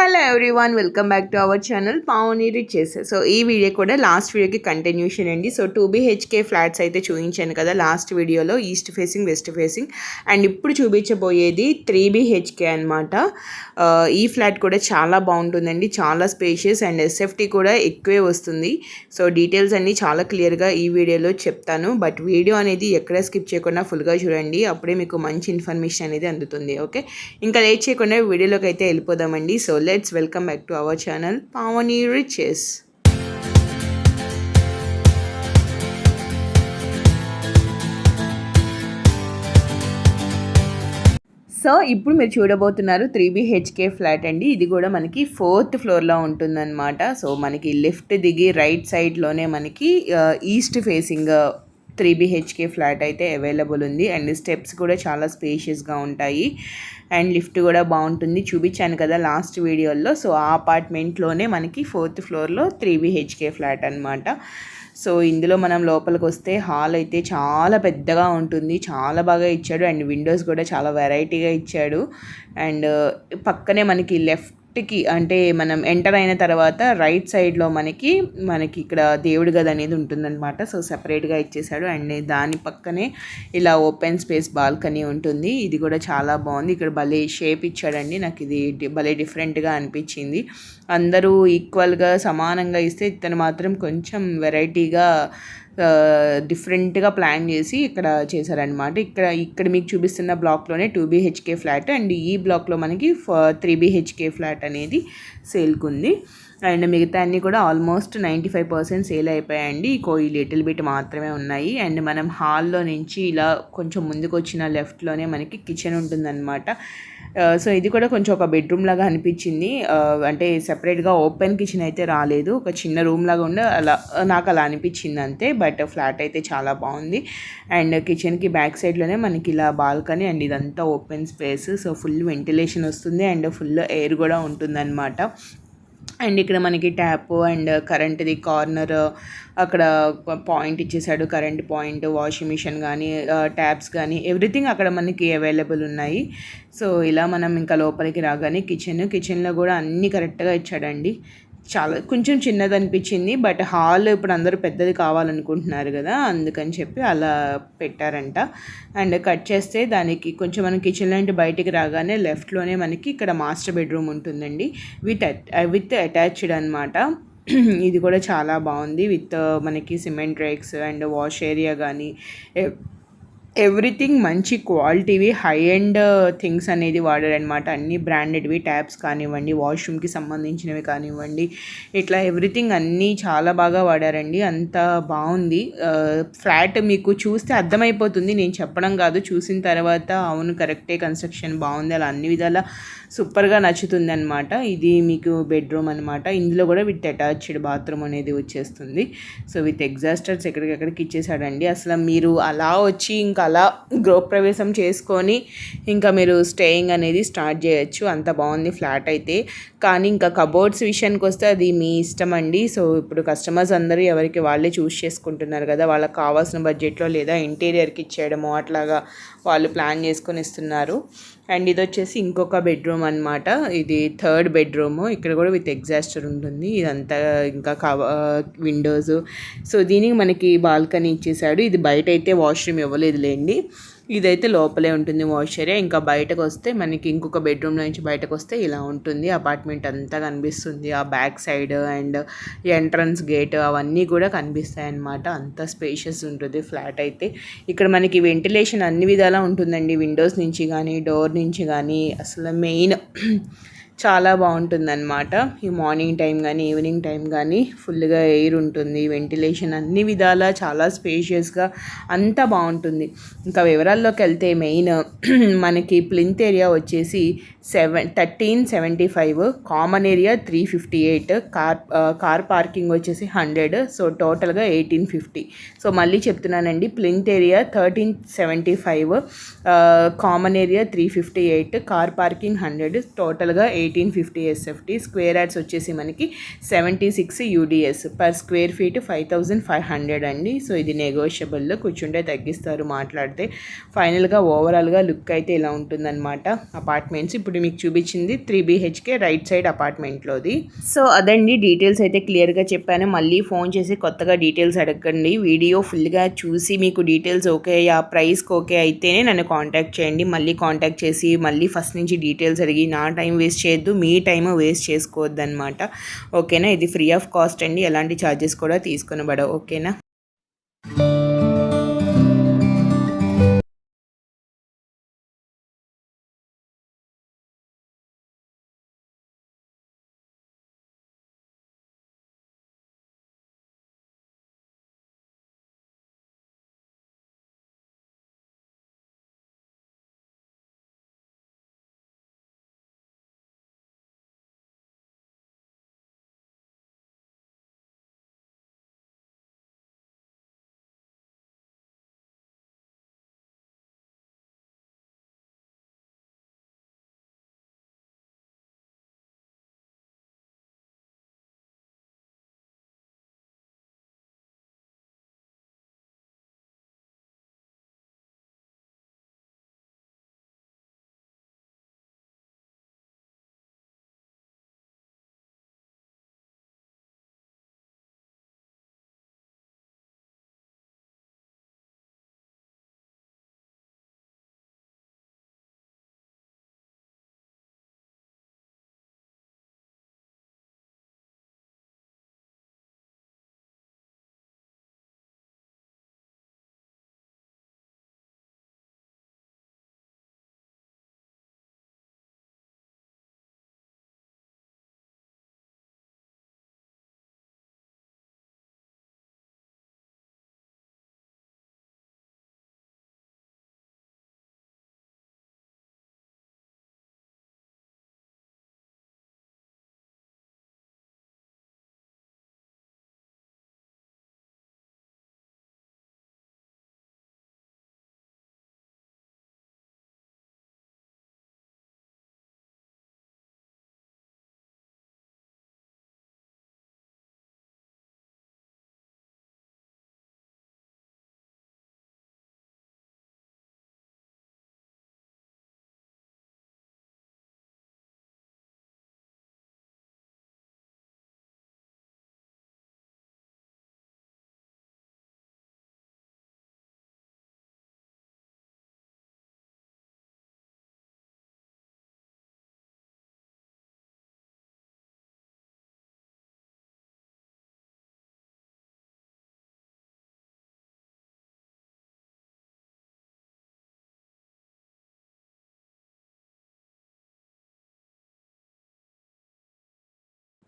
Hello everyone welcome back to our channel Pavani riches so ఈ video కూడా last వీడియోకి continuation అండి. So two BHK flats అయితే చూపించాను కదా లాస్ట్ వీడియోలో east facing west facing. And ఇప్పుడు చూపించబోయేది త్రీ బీహెచ్కే అనమాట ఈ ఫ్లాట్ కూడా చాలా బాగుంటుందండి. చాలా స్పేషియస్ అండ్ ఎస్ఎఫ్టీ కూడా ఎక్కువే వస్తుంది. సో డీటెయిల్స్ అన్నీ చాలా క్లియర్గా ఈ వీడియోలో చెప్తాను. బట్ వీడియో అనేది ఎక్కడ స్కిప్ చేయకుండా ఫుల్గా చూడండి. అప్పుడే మీకు మంచి ఇన్ఫర్మేషన్ అనేది అందుతుంది. ఓకే? ఇంకా లేట్ చేయకుండా వీడియోలోకి అయితే వెళ్ళిపోదామండి. So let's welcome back to our channel Pavani riches. So ఇప్పుడు మీరు చూడబోతున్నారు త్రీ బిహెచ్కే ఫ్లాట్ అండి. ఇది కూడా మనకి ఫోర్త్ ఫ్లోర్లో ఉంటుందన్నమాట. సో మనకి లెఫ్ట్ దిగి రైట్ సైడ్లోనే మనకి east facing three BHK flat అయితే అవైలబుల్ ఉంది. అండ్ స్టెప్స్ కూడా చాలా స్పేషియస్గా ఉంటాయి. అండ్ లిఫ్ట్ కూడా బాగుంటుంది. చూపించాను కదా లాస్ట్ వీడియోలో. సో ఆ అపార్ట్మెంట్లోనే మనకి ఫోర్త్ ఫ్లోర్లో త్రీ బిహెచ్కే ఫ్లాట్ అనమాట సో ఇందులో మనం లోపలికి వస్తే హాల్ అయితే చాలా పెద్దగా ఉంటుంది. చాలా బాగా ఇచ్చాడు. అండ్ విండోస్ కూడా చాలా వెరైటీగా ఇచ్చాడు. అండ్ పక్కనే మనకి లెఫ్ట్ లెఫ్ట్కి అంటే మనం ఎంటర్ అయిన తర్వాత రైట్ సైడ్లో మనకి మనకి ఇక్కడ దేవుడి గది అనేది ఉంటుందన్నమాట. సో సపరేట్గా ఇచ్చేసాడు అండ్ దాని పక్కనే ఇలా ఓపెన్ స్పేస్ బాల్కనీ ఉంటుంది. ఇది కూడా చాలా బాగుంది. ఇక్కడ భలే షేప్ ఇచ్చాడండి. నాకు ఇది భలే డిఫరెంట్గా అనిపించింది. అందరూ ఈక్వల్గా సమానంగా ఇస్తే ఇతను మాత్రం కొంచెం వెరైటీగా డిఫరెంట్గా ప్లాన్ చేసి ఇక్కడ చేశారనమాట ఇక్కడ ఇక్కడ మీకు చూపిస్తున్న బ్లాక్లోనే టూ బీహెచ్కే ఫ్లాట్ అండ్ ఈ బ్లాక్లో మనకి త్రీ బీహెచ్కే ఫ్లాట్ అనేది సేల్కుంది. అండ్ మిగతా అన్నీ కూడా almost ninety five percent sale అయిపోయాయండి. ఈ లిటిల్ బిట్ మాత్రమే ఉన్నాయి. అండ్ మనం హాల్లో నుంచి ఇలా కొంచెం ముందుకు వచ్చిన లెఫ్ట్లోనే మనకి కిచెన్ ఉంటుందన్నమాట. సో ఇది కూడా కొంచెం ఒక బెడ్రూమ్ లాగా అనిపించింది. అంటే సెపరేట్గా ఓపెన్ కిచెన్ అయితే రాలేదు. ఒక చిన్న రూమ్ లాగా ఉండి అలా నాకు అలా అనిపించింది అంతే. బట్ ఫ్లాట్ అయితే చాలా బాగుంది. అండ్ కిచెన్కి బ్యాక్ సైడ్లోనే మనకి ఇలా బాల్కనీ అండ్ ఇదంతా open space so full ventilation వస్తుంది. అండ్ ఫుల్ ఎయిర్ కూడా ఉంటుందన్నమాట. అండ్ ఇక్కడ మనకి ట్యాప్ అండ్ కరెంట్ది కార్నర్ అక్కడ పాయింట్ ఇచ్చేసాడు కరెంట్ పాయింట్ వాషింగ్ మిషన్ కానీ ట్యాప్స్ కానీ ఎవ్రీథింగ్ అక్కడ మనకి అవైలబుల్ ఉన్నాయి. సో ఇలా మనం ఇంకా లోపలికి రాగానే కిచెన్ కిచెన్లో కూడా అన్నీ కరెక్ట్గా ఇచ్చాడండి. చాలా కొంచెం చిన్నది అనిపించింది బట్ హాల్ ఇప్పుడు అందరూ పెద్దది కావాలనుకుంటున్నారు కదా అందుకని చెప్పి అలా పెట్టారంట. అండ్ కట్ చేస్తే దానికి కొంచెం మనం కిచెన్ లాంటి బయటికి రాగానే లెఫ్ట్లోనే మనకి ఇక్కడ మాస్టర్ బెడ్రూమ్ ఉంటుందండి. విత్ విత్ అటాచ్డ్ అనమాట ఇది కూడా చాలా బాగుంది. విత్ uh, మనకి cement racks and wash area కానీ ఎవ్రీథింగ్ మంచి క్వాలిటీవి హై అండ్ థింగ్స్ అనేది వాడారనమాట అన్ని బ్రాండెడ్వి ట్యాప్స్ కానివ్వండి వాష్రూమ్కి సంబంధించినవి కానివ్వండి. ఇట్లా ఎవ్రీథింగ్ అన్నీ చాలా బాగా వాడారండి. అంత బాగుంది. Uh, ఫ్లాట్ మీకు చూస్తే అర్థమైపోతుంది. నేను చెప్పడం కాదు. చూసిన తర్వాత అవును కరెక్టే కన్స్ట్రక్షన్ బాగుంది. అలా అన్ని విధాలా సూపర్గా నచ్చుతుంది అనమాట ఇది మీకు బెడ్రూమ్ అనమాట ఇందులో కూడా విత్ అటాచ్డ్ బాత్రూమ్ అనేది వచ్చేస్తుంది. సో విత్ ఎగ్జాస్టర్స్ ఎక్కడికెక్కడికి ఇచ్చేసాడండి. అసలు మీరు అలా వచ్చి ఇంకా అలా గృహప్రవేశం చేసుకొని ఇంకా మీరు స్టేయింగ్ అనేది స్టార్ట్ చేయొచ్చు. అంత బాగుంది ఫ్లాట్ అయితే. కానీ ఇంకా కబోర్డ్స్ విషయానికి వస్తే అది మీ ఇష్టం అండి. సో ఇప్పుడు కస్టమర్స్ అందరూ ఎవరికి వాళ్ళే చూస్ చేసుకుంటున్నారు కదా వాళ్ళకి కావాల్సిన బడ్జెట్లో లేదా ఇంటీరియర్కి ఇచ్చేయడమో అట్లాగా వాళ్ళు ప్లాన్ చేసుకొని ఇస్తున్నారు. అండ్ ఇది వచ్చేసి ఇంకొక బెడ్రూమ్ అనమాట ఇది థర్డ్ బెడ్రూమ్. ఇక్కడ కూడా విత్ ఎగ్జాస్టర్ ఉంటుంది. ఇదంతా ఇంకా కవ విండోస్. సో దీనికి మనకి బాల్కనీ ఇచ్చేసాడు. ఇది బయట అయితే వాష్రూమ్ ఇవ్వలేదు లేండి ఇదైతే లోపలే ఉంటుంది వాష్ ఏరియా. ఇంకా బయటకు వస్తే మనకి ఇంకొక బెడ్రూమ్ నుంచి బయటకు వస్తే ఇలా ఉంటుంది. అపార్ట్మెంట్ అంతా కనిపిస్తుంది. ఆ back side and entrance gate అవన్నీ కూడా కనిపిస్తాయి అన్నమాట అంత స్పేషియస్ ఉంటుంది ఫ్లాట్ అయితే. ఇక్కడ మనకి వెంటిలేషన్ అన్ని విధాలా ఉంటుందండి. విండోస్ నుంచి కానీ డోర్ నుంచి కానీ. అసలు మెయిన్ చాలా బాగుంటుందన్నమాట. ఈ మార్నింగ్ టైం కానీ ఈవినింగ్ టైం కానీ ఫుల్గా ఎయిర్ ఉంటుంది వెంటిలేషన్ అన్ని విధాలా చాలా స్పేషియస్గా అంతా బాగుంటుంది. ఇంకా వివరాల్లోకి వెళ్తే మెయిన్ మనకి ప్లింత్ ఏరియా వచ్చేసి seven thirteen seventy five common area three fifty eight car car parking వచ్చేసి హండ్రెడ్ సో టోటల్గా ఎయిటీన్ ఫిఫ్టీ. సో మళ్ళీ చెప్తున్నానండి plinth area thirteen seventy five common area three fifty eight car parking hundred టోటల్గా eight eighteen fifty SFT square yards వచ్చేసి మనకి seventy six UDS per square feet five thousand five hundred అండి. So ఇది నెగోషియబుల్లో కూర్చుంటే తగ్గిస్తారు మాట్లాడితే. ఫైనల్గా ఓవరాల్గా లుక్ అయితే ఇలా ఉంటుందన్నమాట. అపార్ట్మెంట్స్ ఇప్పుడు మీకు చూపించింది త్రీ బీహెచ్కే రైట్ సైడ్ అపార్ట్మెంట్లోది సో అదండి డీటెయిల్స్ అయితే క్లియర్గా చెప్పాను. మళ్ళీ ఫోన్ చేసి కొత్తగా డీటెయిల్స్ అడగండి. వీడియో ఫుల్గా చూసి మీకు డీటెయిల్స్ ఓకే ఆ ప్రైస్కి ఓకే అయితేనే నన్ను కాంటాక్ట్ చేయండి. మళ్ళీ కాంటాక్ట్ చేసి మళ్ళీ ఫస్ట్ నుంచి డీటెయిల్స్ అడిగి నా టైం వేస్ట్ చేయొద్దు మీ టైం వేస్ట్ చేసుకోవద్దు అనమాట ఓకేనా? ఇది ఫ్రీ ఆఫ్ కాస్ట్ అండి. ఎలాంటి ఛార్జెస్ కూడా తీసుకునబడవు. ఓకేనా?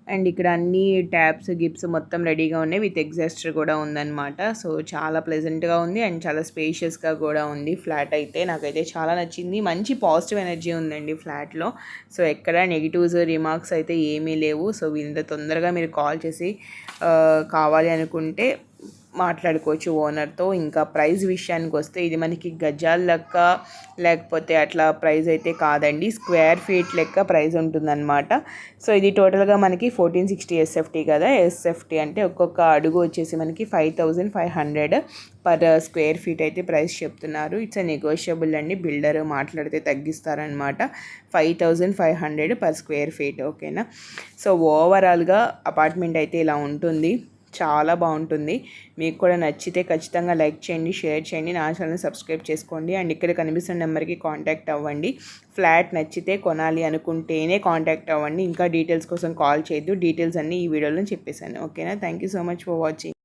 అండ్ ఇక్కడ అన్ని ట్యాబ్స్ గిప్స్ మొత్తం రెడీగా ఉన్నాయి. విత్ ఎగ్జాస్టర్ కూడా ఉందన్నమాట. సో చాలా ప్లెజెంట్గా ఉంది అండ్ చాలా స్పేషియస్గా కూడా ఉంది. ఫ్లాట్ అయితే నాకైతే చాలా నచ్చింది. మంచి పాజిటివ్ ఎనర్జీ ఉందండి ఫ్లాట్లో. సో ఎక్కడ నెగిటివ్స్ రిమార్క్స్ అయితే ఏమీ లేవు. సో వీళ్ళంత తొందరగా మీరు కాల్ చేసి కావాలి అనుకుంటే మాట్లాడుకోవచ్చు ఓనర్తో. ఇంకా ప్రైస్ విషయానికి వస్తే ఇది మనకి గజాల లెక్క లేకపోతే అట్లా ప్రైస్ అయితే కాదండి. స్క్వేర్ ఫీట్ లెక్క ప్రైస్ ఉంటుందన్నమాట. సో ఇది టోటల్గా మనకి ఫోర్టీన్ సిక్స్టీ ఎస్ఎఫ్టీ కదా. ఎస్ఎఫ్టీ అంటే ఒక్కొక్క అడుగు వచ్చేసి మనకి five thousand five hundred per square feet అయితే ప్రైస్ చెప్తున్నారు. ఇట్స్ అ నెగోషియబుల్ అండి. బిల్డర్ మాట్లాడితే తగ్గిస్తారనమాట five thousand five hundred per square feet ఓకేనా? సో ఓవరాల్గా అపార్ట్మెంట్ అయితే ఇలా ఉంటుంది. చాలా బాగుంటుంది. మీకు కూడా నచ్చితే ఖచ్చితంగా లైక్ చేయండి షేర్ చేయండి నా ఛానల్ సబ్స్క్రైబ్ చేసుకోండి. అండ్ ఇక్కడ కనిపిస్తున్న నెంబర్కి కాంటాక్ట్ అవ్వండి. ఫ్లాట్ నచ్చితే కొనాలి అనుకుంటేనే కాంటాక్ట్ అవ్వండి. ఇంకా డీటెయిల్స్ కోసం కాల్ చేయొద్దు. డీటెయిల్స్ అన్నీ ఈ వీడియోలో చెప్పేశాను. ఓకేనా? Thank you so much for watching.